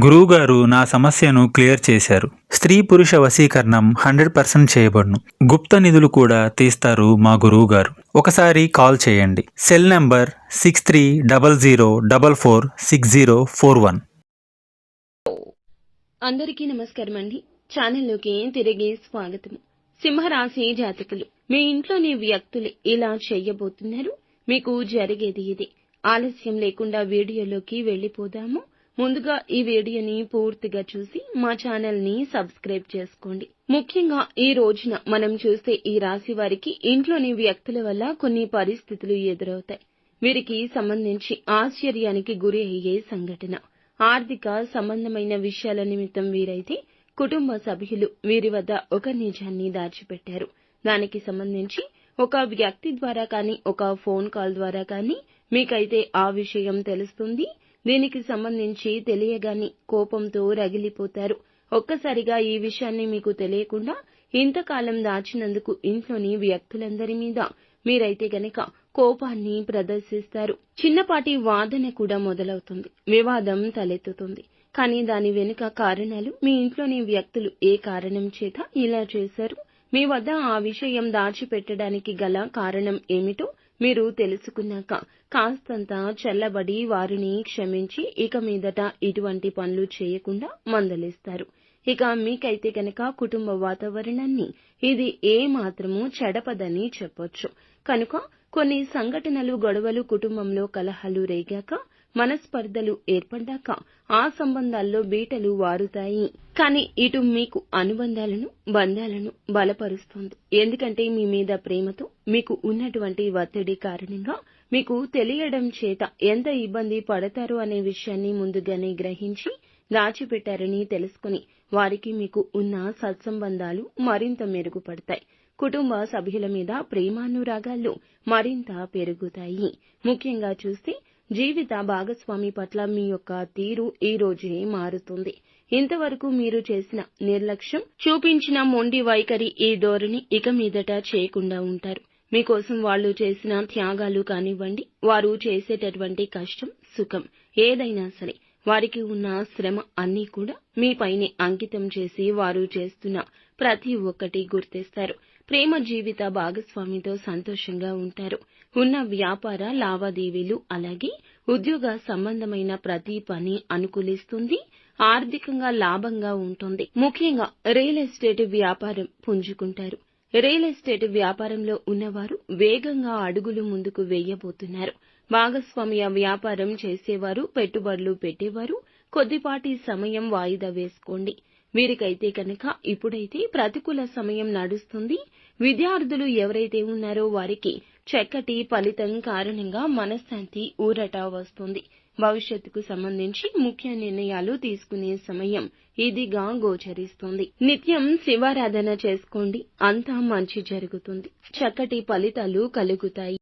గురువుగారు నా సమస్యను క్లియర్ చేశారు. స్త్రీ పురుష వశీకరణం హండ్రెడ్ పర్సెంట్ చేయబడును. గుప్త నిధులు కూడా తీస్తారు మా గురువుగారు. ఒకసారి కాల్ చేయండి. Cell number six three double zero double four six zero four one. అందరికీ నమస్కారం అండి. ఛానల్లోకి తిరిగి స్వాగతం. సింహరాశి జాతకులు మీ ఇంట్లోని వ్యక్తులు ఇలా చేయబోతున్నారు? మీకు జరిగేది ఇది. ఆలస్యం లేకుండా వీడియోలోకి వెళ్ళిపోదాము. ముందుగా ఈ వీడియోని పూర్తిగా చూసి మా ఛానల్ని సబ్స్క్రైబ్ చేసుకోండి. ముఖ్యంగా ఈ రోజున మనం చూస్తే ఈ రాశి వారికి ఇంట్లోని వ్యక్తుల వల్ల కొన్ని పరిస్థితులు ఎదురవుతాయి. వీరికి సంబంధించి ఆశ్చర్యానికి గురి అయ్యే సంఘటన. ఆర్థిక సంబంధమైన విషయాల నిమిత్తం వీరైతే కుటుంబ సభ్యులు వీరి వద్ద ఒక నిజాన్ని దాచిపెట్టారు. దానికి సంబంధించి ఒక వ్యక్తి ద్వారా కానీ ఒక ఫోన్ కాల్ ద్వారా కానీ మీకైతే ఆ విషయం తెలుస్తుంది. దీనికి సంబంధించి తెలియగాని కోపంతో రగిలిపోతారు. ఒక్కసారిగా ఈ విషయాన్ని మీకు తెలియకుండా ఇంతకాలం దాచినందుకు ఇంట్లోని వ్యక్తులందరి మీద మీరైతే గనక కోపాన్ని ప్రదర్శిస్తారు. చిన్నపాటి వాదన కూడా మొదలవుతుంది. వివాదం తలెత్తుతుంది. కానీ దాని వెనుక కారణాలు మీ ఇంట్లోని వ్యక్తులు ఏ కారణం చేత ఇలా చేశారు? మీ వద్ద ఆ విషయం దాచిపెట్టడానికి గల కారణం ఏమిటో మీరు తెలుసుకున్నాక కాస్తంత చల్లబడి వారిని క్షమించి ఇక మీదట ఇటువంటి పనులు చేయకుండా మందలిస్తారు. ఇక మీకైతే గనక కుటుంబ వాతావరణాన్ని ఇది ఏ మాత్రము చెడపదని చెప్పొచ్చు. కనుక కొన్ని సంఘటనలు గొడవలు కుటుంబంలో కలహాలు రేగాక మనస్పర్ధలు ఏర్పడ్డాక ఆ సంబంధాల్లో బీటలు వారుతాయి. కానీ ఇటు మీకు అనుబంధాలను బంధాలను బలపరుస్తుంది. ఎందుకంటే మీ మీద ప్రేమతో మీకు ఉన్నటువంటి ఒత్తిడి కారణంగా మీకు తెలియడం చేత ఎంత ఇబ్బంది పడతారు అనే విషయాన్ని ముందుగానే గ్రహించి దాచిపెట్టారని తెలుసుకుని వారికి మీకు ఉన్న సత్సంబంధాలు మరింత మెరుగుపడతాయి. కుటుంబ సభ్యుల మీద ప్రేమానురాగాలు మరింత పెరుగుతాయి. ముఖ్యంగా చూస్తే జీవిత భాగస్వామి పట్ల మీ యొక్క తీరు ఈ రోజే మారుతుంది. ఇంతవరకు మీరు చేసిన నిర్లక్ష్యం చూపించిన మొండి వైఖరి ఈ ధోరణి ఇక మీదట చేయకుండా ఉంటారు. మీకోసం వాళ్ళు చేసిన త్యాగాలు కానివ్వండి వారు చేసేటటువంటి కష్టం సుఖం ఏదైనా సరే. వారికి ఉన్న శ్రమ అన్నీ కూడా మీపైనే అంకితం చేసి వారు చేస్తున్న ప్రతి ఒక్కటి గుర్తిస్తారు. ప్రేమ జీవిత భాగస్వామితో సంతోషంగా ఉంటారు. ఉన్న వ్యాపార లావాదేవీలు అలాగే ఉద్యోగ సంబంధమైన ప్రతి పని అనుకూలిస్తుంది. ఆర్థికంగా లాభంగా ఉంటుంది. ముఖ్యంగా రియల్ ఎస్టేట్ వ్యాపారం పుంజుకుంటారు. రియల్ ఎస్టేట్ వ్యాపారంలో ఉన్నవారు వేగంగా అడుగులు ముందుకు వేయబోతున్నారు. భాగస్వామ్య వ్యాపారం చేసేవారు పెట్టుబడులు పెట్టేవారు కొద్దిపాటి సమయం వాయిదా వేసుకోండి. వీరికైతే కనుక ఇప్పుడైతే ప్రతికూల సమయం నడుస్తుంది. విద్యార్థులు ఎవరైతే ఉన్నారో వారికి చక్కటి ఫలితం కారణంగా మనశ్శాంతి ఊరట వస్తుంది. భవిష్యత్తుకు సంబంధించి ముఖ్య నిర్ణయాలు తీసుకునే సమయం ఇదిగా గోచరిస్తుంది నిత్యం శివారాధన చేసుకోండి అంతా మంచి జరుగుతుంది. చక్కటి ఫలితాలు కలుగుతాయి.